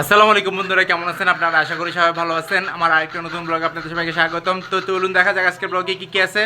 আসসালামু আলাইকুম বন্ধুরা, কেমন আছেন আপনারা? আশা করি সবাই ভালো আছেন। আমার আরেকটা নতুন ব্লগ আপনাদের সবাইকে স্বাগতম। তো চলুন দেখা যাক আজকের ব্লগে কি কি আছে।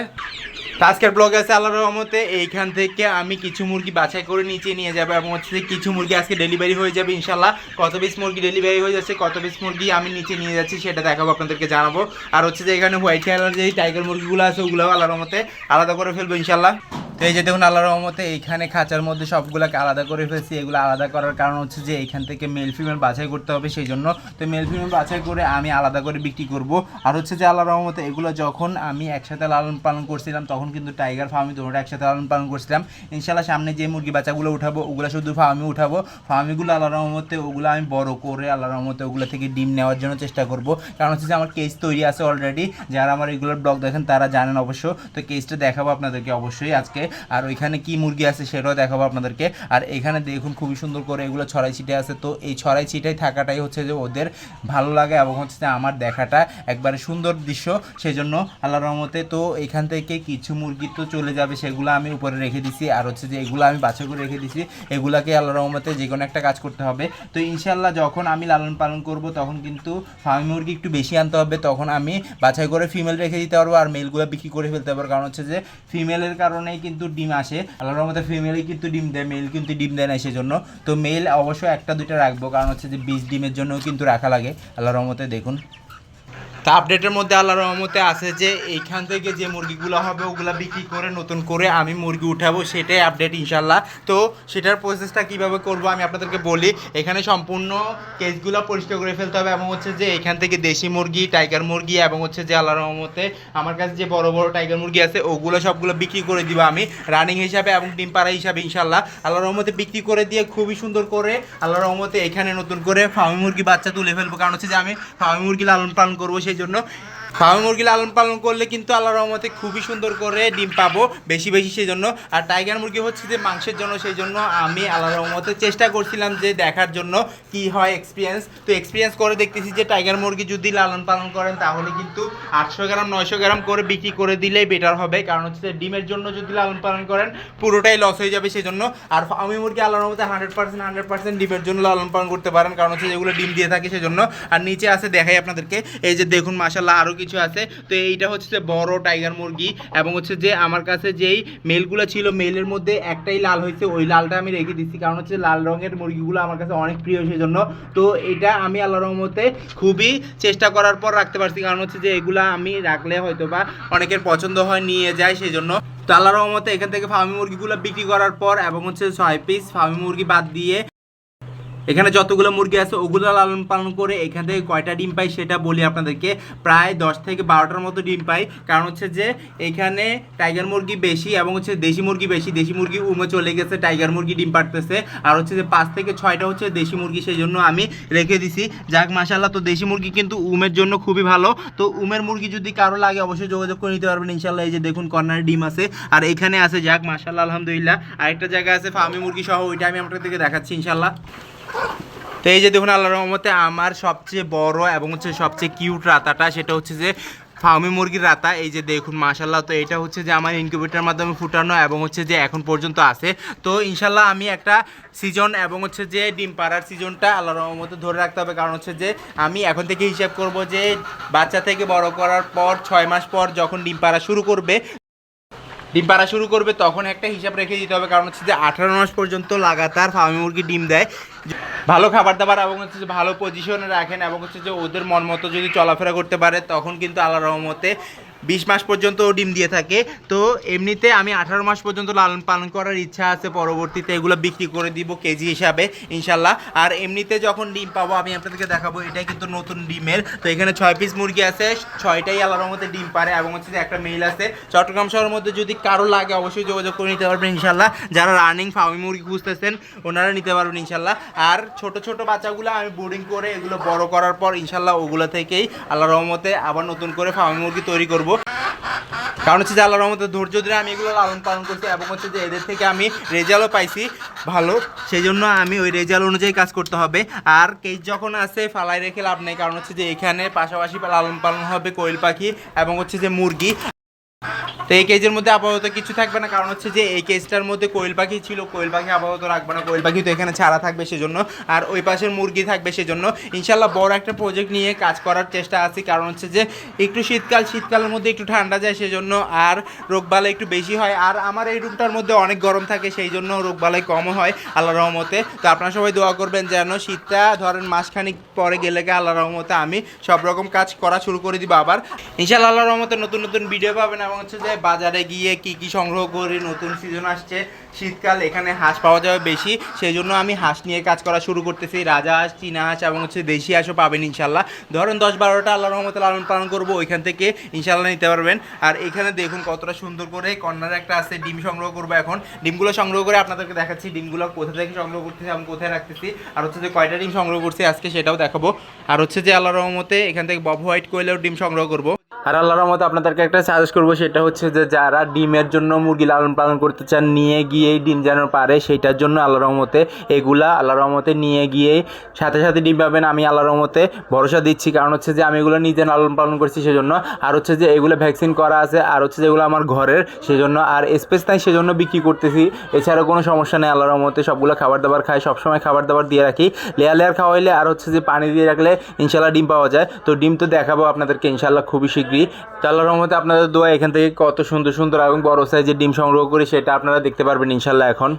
আজকের ব্লগ আছে আল্লাহর রহমতে, এইখান থেকে আমি কিছু মুরগি বাছাই করে নিচে নিয়ে যাব এবং হচ্ছে কিছু মুরগি আজকে ডেলিভারি হয়ে যাবে ইনশাল্লাহ কত পিস মুরগি ডেলিভারি হয়ে যাচ্ছে, কত পিস মুরগি আমি নিচে নিয়ে যাচ্ছি সেটা দেখাবো, আপনাদেরকে জানাব। আর হচ্ছে যে এখানে হোয়াইট কালার যে টাইগার মুরগিগুলো আছে, ওগুলোও আল্লাহর রহমতে আলাদা করে ফেলব ইনশাল্লাহ তো এই যে দেখুন আল্লাহর রহমতে এইখানে খাঁচার মধ্যে সবগুলোকে আলাদা করে ফেলছি। এগুলো আলাদা করার কারণ হচ্ছে যে এইখান থেকে মেল ফিমেল বাছাই করতে হবে সেই জন্য তো মেল ফিমেল বাছাই করে আমি আলাদা করে বিক্রি করব। আর হচ্ছে যে আল্লাহর রহমতে এগুলো যখন আমি একসাথে লালন পালন করছিলাম, তখন কিন্তু টাইগার ফার্মি দুটোটা একসাথে লালন পালন করছিলাম। ইনশাল্লাহ সামনে যে মুরগি বাচ্চাগুলো উঠাবো, ওগুলো শুধু ফার্মি উঠাবো। ফার্মিগুলো আল্লাহর রহমতে ওগুলো আমি বড় করে আল্লাহর রহমতে ওগুলো থেকে ডিম নেওয়ার জন্য চেষ্টা করব। কারণ হচ্ছে যে আমার কেস তৈরি আছে অলরেডি যারা আমার এগুলোর ব্লগ দেখেন, তারা জানেন অবশ্য। তো কেসটা দেখাবো আপনাদেরকে অবশ্যই আজকে। আর ওইখানে কি মুরগি আছে সেটাও দেখাবো আপনাদেরকে। আর এখানে দেখুন খুবই সুন্দর করে এগুলো ছড়াই ছিটে আছে। তো এই ছড়াই ছিটাই থাকাটাই হচ্ছে যে ওদের ভালো লাগে এবং হচ্ছে আমার দেখাটা একবারে সুন্দর দৃশ্য। সেজন্য আল্লাহ রহমতে তো এখান থেকে কিছু মুরগি তো চলে যাবে, সেগুলো আমি উপরে রেখে দিছি। আর হচ্ছে যে এগুলো আমি বাছাই করে রেখে দিছি। এগুলাকে আল্লাহ রহমতে যে কোনো একটা কাজ করতে হবে। তো ইনশাল্লাহ যখন আমি লালন পালন করব, তখন কিন্তু ফার্মি মুরগি একটু বেশি আনতে হবে। তখন আমি বাছাই করে ফিমেল রেখে দিতে পারব আর মেলগুলো বিক্রি করে ফেলতে পারব। কারণ হচ্ছে যে ফিমেলের কারণেই কিন্তু ডিম আসে। আল্লাহর রহমতে ফিমেলই কিন্তু ডিম দেয় মেল কিন্তু ডিম দেয় না সেজন্য। তো মেল অবশ্যই একটা দুইটা রাখব, কারণ হচ্ছে যে বীজ ডিমের জন্য কিন্তু রাখা লাগে। আল্লাহর রহমতে দেখুন। তা আপডেটের মধ্যে আল্লাহর রহমতে আছে যে এইখান থেকে যে মুরগিগুলো হবে, ওগুলো বিক্রি করে, নতুন করে আমি মুরগি উঠাবো, সেটাই আপডেট ইনশাল্লাহ তো সেটার প্রসেসটা কীভাবে করব আমি আপনাদেরকে বলি। এখানে সম্পূর্ণ কেসগুলো পরিষ্কার করে ফেলতে হবে এবং হচ্ছে যে এখান থেকে দেশি মুরগি টাইগার মুরগি এবং হচ্ছে যে আল্লাহর রহমতে আমার কাছে যে বড় বড় টাইগার মুরগি আছে, ওগুলো সবগুলো বিক্রি করে দিব আমি রানিং হিসাবে এবং ডিম পাড়া হিসাবে ইনশাল্লাহ আল্লাহর রহমতে বিক্রি করে দিয়ে খুবই সুন্দর করে আল্লাহর রহমতে এখানে নতুন করে ফার্মি মুরগি বাচ্চা তুলে ফেলব। কারণ হচ্ছে যে আমি ফার্মি মুরগি লালন পালন করব সেই জন্য ফার্মি মুরগি লালন পালন করলে কিন্তু আল্লাহ রহমতে খুবই সুন্দর করে ডিম পাবো বেশি বেশি সেই জন্য আর টাইগার মুরগি হচ্ছে যে মাংসের জন্য সেই জন্য আমি আল্লাহ রহমতে চেষ্টা করছিলাম যে দেখার জন্য কি হয় এক্সপিরিয়েন্স তো এক্সপিরিয়েন্স করে দেখতেছি যে টাইগার মুরগি যদি লালন পালন করেন, তাহলে কিন্তু আটশো গ্রাম, নয়শো গ্রাম করে বিক্রি করে দিলেই বেটার হবে। কারণ হচ্ছে ডিমের জন্য যদি লালন পালন করেন, পুরোটাই লস হয়ে যাবে সেই জন্য আর ফার্মি মুরগি আল্লাহর রহমতে হান্ড্রেড পার্সেন্ট হান্ড্রেড পার্সেন্ট ডিমের জন্য লালন পালন করতে পারেন। কারণ হচ্ছে যেগুলো ডিম দিয়ে থাকে সেজন্য। আর নিচে আছে দেখাই আপনাদেরকে। এই যে দেখুন মাসাল্লাহ আরও কিছু আছে, তো এইটা হচ্ছে বড় টাইগার মুরগি এবং হচ্ছে যে আমার কাছে যেই মেলগুলো ছিল মেলের মধ্যে একটাই লাল হয়েছে, ওই লালটা আমি রেখে দিচ্ছি কারণ হচ্ছে লাল রঙের মুরগিগুলো আমার কাছে অনেক প্রিয় সেই জন্য তো এটা আমি আল্লাহ রহমতে খুবই চেষ্টা করার পর রাখতে পারছি, কারণ হচ্ছে যে এগুলা আমি রাখলে হয়তো বা অনেকের পছন্দ হয় নিয়ে যায় সেই জন্য তো আল্লাহ রহমতে এখান থেকে ফার্মি মুরগিগুলো বিক্রি করার পর এবং হচ্ছে ছয় পিস ফার্মি মুরগি বাদ দিয়ে এখানে যতগুলো মুরগি আছে, ওগুলো লালন পালন করে এখান থেকে কয়টা ডিম পাই সেটা বলি আপনাদেরকে। প্রায় দশ থেকে বারোটার মতো ডিম পাই। কারণ হচ্ছে যে, এখানে টাইগার মুরগি বেশি এবং হচ্ছে দেশি মুরগি বেশি। দেশি মুরগি উমে চলে গেছে, টাইগার মুরগি ডিম পাড়তেছে। আর হচ্ছে যে, পাঁচ থেকে ছয়টা হচ্ছে দেশি মুরগি সেই জন্য আমি রেখে দিছি। যাক মাসাল্লাহ তো দেশি মুরগি কিন্তু উমের জন্য খুবই ভালো। তো উমের মুরগি যদি কারও লাগে, অবশ্যই যোগাযোগ করে নিতে পারবেন। ইনশাল্লাহ এই যে দেখুন, কর্নারে ডিম আছে। আর এখানে আছে, যাক মাসাল্লাহ আলহামদুলিল্লাহ। আরেকটা জায়গা আছে, ফার্মি মুরগি সহ, ওইটা আমি আপনাদেরকে দেখাচ্ছি ইনশাল্লাহ তো এই যে দেখুন আল্লাহ রহমতে আমার সবচেয়ে বড় এবং হচ্ছে সবচেয়ে কিউট রাতাটা সেটা হচ্ছে যে ফার্মি মুরগির রাতা। এই যে দেখুন মাশাল্লাহ তো এটা হচ্ছে যে আমার ইনকিউবেটার মাধ্যমে ফুটানো এবং হচ্ছে যে এখন পর্যন্ত আছে। তো ইনশাল্লাহ আমি একটা সিজন এবং হচ্ছে যে ডিম পাড়ার সিজনটা আল্লাহর রহমতে ধরে রাখতে হবে। কারণ হচ্ছে যে আমি এখন থেকে হিসাব করব যে বাচ্চা থেকে বড় করার পর ছয় মাস পর যখন ডিম পাড়া শুরু করবে ডিম পাড়া শুরু করবে, তখন একটা হিসাব রেখে দিতে হবে, কারণ হচ্ছে যে আঠারো মাস পর্যন্ত লাগাতার ফার্মি মুরগি ডিম দেয়। ভালো খাবার দাবার এবং হচ্ছে যে ভালো পজিশনে রাখেন এবং হচ্ছে যে ওদের মন মতো যদি চলাফেরা করতে পারে, তখন কিন্তু আল্লাহ রহমতে বিশ মাস পর্যন্ত ডিম দিয়ে থাকে। তো এমনিতে আমি আঠারো মাস পর্যন্ত লালন পালন করার ইচ্ছা আছে, পরবর্তীতে এগুলো বিক্রি করে দিব কেজি হিসাবে, ইনশাল্লাহ। আর এমনিতে যখন ডিম পাবো, আমি আপনাদেরকে দেখাবো, এটাই কিন্তু নতুন ডিমের। তো এখানে ছয় পিস মুরগি আছে, ছয়টাই আল্লাহর মধ্যে ডিম পারে, এবং হচ্ছে যে একটা মেল আছে। চট্টগ্রাম শহরের মধ্যে যদি কারও লাগে, অবশ্যই যোগাযোগ করে নিতে পারবেন, ইনশাল্লাহ। যারা রানিং ফার্মি মুরগি খুঁজতেছেন, ওনারা নিতে পারবেন, ইনশাল্লাহ। আর ছোট ছোট বাচ্চাগুলো আমি বোর্ডিং করে এগুলো বড় করার পর, ইনশাল্লাহ ওগুলো থেকেই আল্লাহ রহমতে আবার নতুন করে ফার্মি মুরগি তৈরি করব। কারণ হচ্ছে যে আল্লাহর রহমতে ধৈর্য ধরে আমি এগুলো লালন পালন করছি এবং হচ্ছে যে এদের থেকে আমি রেজাল্টও পাইছি ভালো। সেই জন্য আমি ওই রেজাল্ট অনুযায়ী কাজ করতে হবে। আর কেস যখন আছে ফালাই রেখে লাভ নেই, কারণ হচ্ছে যে এখানে পাশাপাশি লালন পালন হবে কোয়েল পাখি এবং হচ্ছে যে মুরগি। তো এই কেজের মধ্যে আপাতত কিছু থাকবে না। কারণ হচ্ছে যে এই কেজটার মধ্যে কোয়েল পাখি ছিল, কোয়েল পাখি আপাতত রাখবে না। কোয়েল পাখি তো এখানে ছাড়া থাকবে সেজন্য। আর ওই পাশের মুরগি থাকবে সেজন্য। ইনশাল্লাহ বড় একটা প্রজেক্ট নিয়ে কাজ করার চেষ্টা আছে। কারণ হচ্ছে যে একটু শীতকাল, শীতকালের মধ্যে একটু ঠান্ডা যায় সেজন্য আর রোগবালাই একটু বেশি হয়। আর আমার এই রুমটার মধ্যে অনেক গরম থাকে সেই জন্য রোগবালাই কম হয় আল্লাহ রহমতে। তো আপনারা সবাই দোয়া করবেন যেন শীতটা ধরেন মাসখানিক পরে গেলে আল্লাহ রহমতে আমি সব রকম কাজ করা শুরু করে দিব আবার। ইনশাল্লাহ আল্লাহ রহমতে নতুন নতুন ভিডিও পাবেন এবং হচ্ছে যে বাজারে গিয়ে কি কি সংগ্রহ করি নতুন সিজন আসছে, শীতকাল এখানে হাঁস পাওয়া যাবে বেশি সেই জন্য আমি হাঁস নিয়ে কাজ করা শুরু করতেছি। রাজা হাঁস, চীনা হাঁস এবং হচ্ছে দেশি হাঁসও পাবেন ইনশাল্লাহ ধরেন দশ বারোটা আল্লাহ রহমতে লালন পালন করব, ওইখান থেকে ইনশাল্লাহ নিতে পারবেন। আর এখানে দেখুন কতটা সুন্দর করে কর্নারে একটা আছে, ডিম সংগ্রহ করব এখন। ডিমগুলো সংগ্রহ করে আপনাদেরকে দেখাচ্ছি, ডিমগুলো কোথা থেকে সংগ্রহ করতেছি এবং কোথায় রাখতেছি। আর হচ্ছে যে কয়টা ডিম সংগ্রহ করছি আজকে সেটাও দেখাবো। আর হচ্ছে যে আল্লাহ রহমতে এখান থেকে বব হোয়াইট কোয়েলেও ডিম সংগ্রহ করব। আর আল্লাহর রহমতে আপনাদেরকে একটা সাজেস্ট করব, সেটা হচ্ছে যে যারা ডিমের জন্য মুরগি লালন পালন করতে চান, নিয়ে গিয়ে ডিম যেন পারে সেইটার জন্য আল্লাহর রহমতে এগুলা আল্লাহ রহমতে নিয়ে গিয়ে সাথে সাথে ডিম পাবেন। আমি আল্লাহর রহমতে ভরসা দিচ্ছি, কারণ হচ্ছে যে আমি এগুলো নিজে লালন পালন করছি সেজন্য, আর হচ্ছে যে এগুলো ভ্যাকসিন করা আছে, আর হচ্ছে যেগুলো আমার ঘরের সেজন্য, আর স্পেস নাই সেজন্য বিক্রি করতেছি। এছাড়া কোনো সমস্যা নেই আল্লাহ রহমতে সবগুলো খাবার দাবার খাই, সবসময় খাবার দাবার দিয়ে রাখি। লেয়ার লেয়ার খাওয়াইলে আর হচ্ছে যে পানি দিয়ে রাখলে ইনশাল্লাহ ডিম পাওয়া যায়। তো ডিম তো দেখাবো আপনাদেরকে ইনশাল্লাহ খুবই শীঘ্রই। তো আল্লাহ রহমতে আপনাদের দোয়া এখান থেকে কত সুন্দর সুন্দর এবং বড় সাইজের ডিম সংগ্রহ করি, সেটা আপনারা দেখতে পারবেন ইনশাল্লাহ এখন।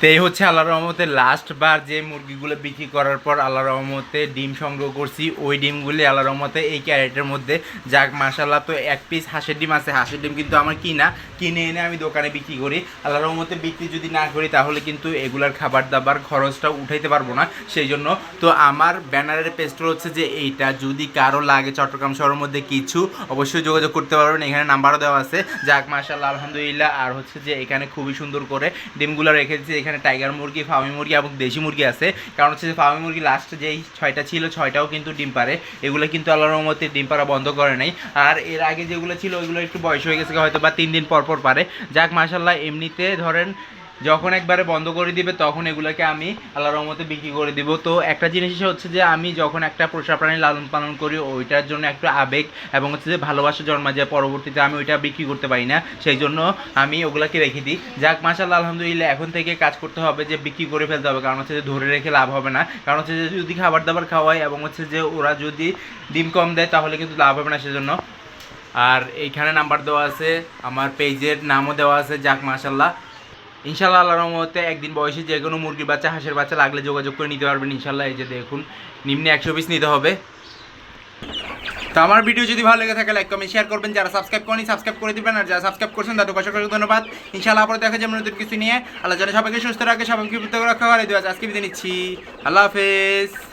তো এই হচ্ছে আল্লাহ রহমতে লাস্ট বার যে মুরগিগুলো বিক্রি করার পর আল্লাহ রহমতে ডিম সংগ্রহ করছি, ওই ডিমগুলি আল্লাহ রহমতে এই ক্যারেটের মধ্যে। যাক মাসাল্লাহ তো এক পিস হাঁসের ডিম আছে, হাঁসের ডিম কিন্তু আমার কিনা। কিনে এনে আমি দোকানে বিক্রি করি। আল্লাহ রহমতে বিক্রি যদি না করি, তাহলে কিন্তু এগুলার খাবার দাবার খরচটা উঠাইতে পারব না। সেই জন্য তো আমার ব্যানারের পেস্টল হচ্ছে যে এইটা। যদি কারও লাগে চট্টগ্রাম শহরের মধ্যে কিছু, অবশ্যই যোগাযোগ করতে পারবেন। এখানে নাম্বারও দেওয়া আছে। যাক মাসাল্লাহ আলহামদুলিল্লাহ। আর হচ্ছে যে এখানে খুবই সুন্দর করে ডিমগুলো রেখেছি এখানে টাইগার মুরগি, ফার্মি মুরগি এবং দেশি মুরগি আছে। কারণ হচ্ছে যে ফার্মি মুরগি লাস্ট যেই ছয়টা ছিল, ছয়টাও কিন্তু ডিম পারে এগুলো কিন্তু আল্লাহর রহমতে ডিম পারা বন্ধ করে নাই। আর এর আগে যেগুলো ছিল, ওইগুলো একটু বয়স হয়ে গেছে হয়তো বা তিন দিন পর পর পারে। যাক মাসাল্লাহ এমনিতে ধরেন যখন একবারে বন্ধ করে দিবে, তখন এগুলোকে আমি আল্লাহ রহমতে বিক্রি করে দিব। তো একটা জিনিস হচ্ছে যে, আমি যখন একটা পোষা প্রাণী লালন পালন করি, ওইটার জন্য একটু আবেগ এবং হচ্ছে যে ভালোবাসা জন্মা যায় পরবর্তীতে আমি ওইটা বিক্রি করতে পারি না, সেই জন্য আমি ওগুলাকে রেখে দিই। যাক মাসাল্লাহ আলহামদুলিল্লাহ, এখন থেকে কাজ করতে হবে যে বিক্রি করে ফেলতে হবে, কারণ হচ্ছে যে ধরে রেখে লাভ হবে না। কারণ হচ্ছে যে যদি খাবার দাবার খাওয়াই এবং হচ্ছে যে ওরা যদি ডিম কম দেয়, তাহলে কিন্তু লাভ হবে না, সেজন্য। আর এইখানে নাম্বার দেওয়া আছে, আমার পেজের নামও দেওয়া আছে, যাক মাসাল্লাহ ইনশাল্লাহ আল্লাহ রহমতে একদিন বয়সে যে কোনো মুরগির বাচ্চা, হাঁসের বাচ্চা লাগলে যোগাযোগ করে নিতে পারবেন ইনশাল্লাহ এই যে দেখুন, নিম্নে একশো পিস নিতে হবে। তো আমার ভিডিও যদি ভালো লেগে থাকে লাইক কমেন্ট শেয়ার করবেন। যারা সাবস্ক্রাইব করেনি সাবস্ক্রাইব করে দিবেন। আর যারা সাবস্ক্রাইব করছেন, তাদের অসংখ্য ধন্যবাদ। ইনশাল্লাহ আবার দেখা যাবে নতুন কিছু নিয়ে। আল্লাহ যেন সবাইকে সুস্থ রাখে, সবাইকে এই দোয়া আজকে বিদায় নিচ্ছি। আল্লাহ হাফেজ।